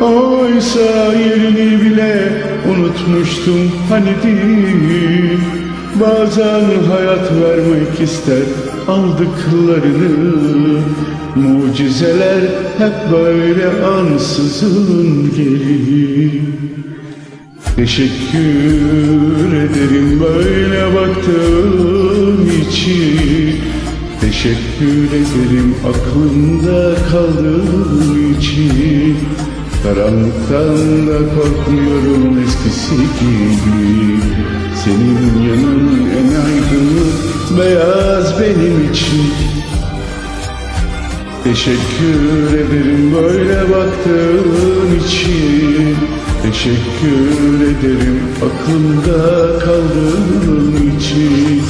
Oysa yerini bile unutmuştum hani değil. Bazen hayat vermek ister aldıklarını. Mucizeler hep böyle ansızın gelir. Teşekkür ederim böyle baktığım için. Teşekkür ederim aklımda kaldığım için Karanlıktan da korkmuyorum eskisi gibi. Senin yanın en aydınlık beyaz benim için. Teşekkür ederim böyle baktığın için. Teşekkür ederim aklımda kaldığın için.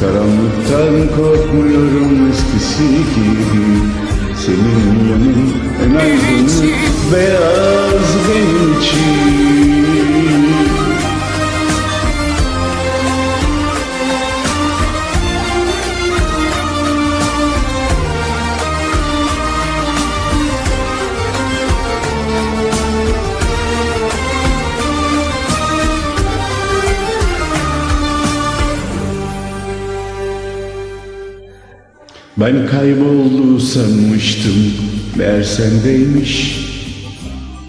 Karanlıktan korkmuyorum eskisi gibi. Senin yanın aydınlık beyaz benim için Ben kayboldu sanmıştım Meğer sendeymiş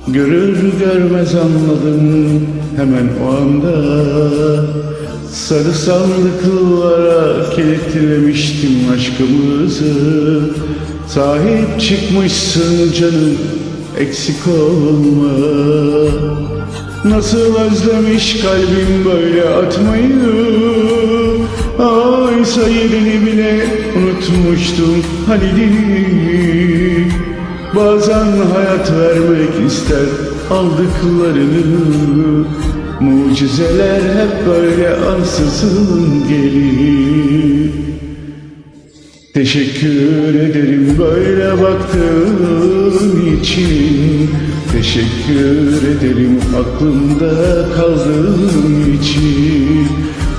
Görür görmez anladım Hemen o anda. Sarı sandıklara kilitlemiştim aşkımızı. Sahip çıkmışsın canım Eksik olma. Nasıl özlemiş kalbim böyle atmayı? Oysa yerini bile unutmuştum değil Bazen hayat vermek ister aldıklarını. Mucizeler hep böyle ansızın gelir. Teşekkür ederim böyle baktığın için. Teşekkür ederim aklımda kaldığın için.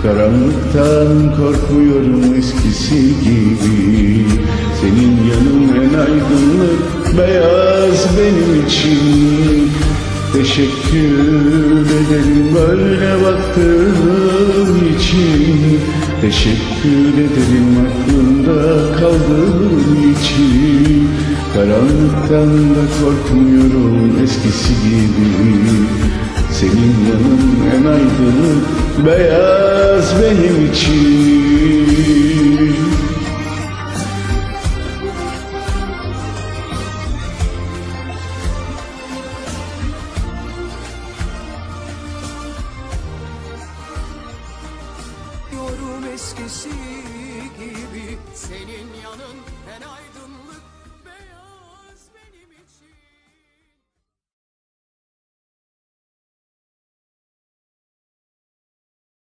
Karanlıktan korkmuyorum eskisi gibi. Senin yanın en aydınlık beyaz benim için. Teşekkür ederim böyle baktığın için. Teşekkür ederim aklımda kaldığın için. Karanlıktan da korkmuyorum eskisi gibi. Senin yanın en aydınlık beyaz benim için eskisi gibi. Senin yanın en ayrı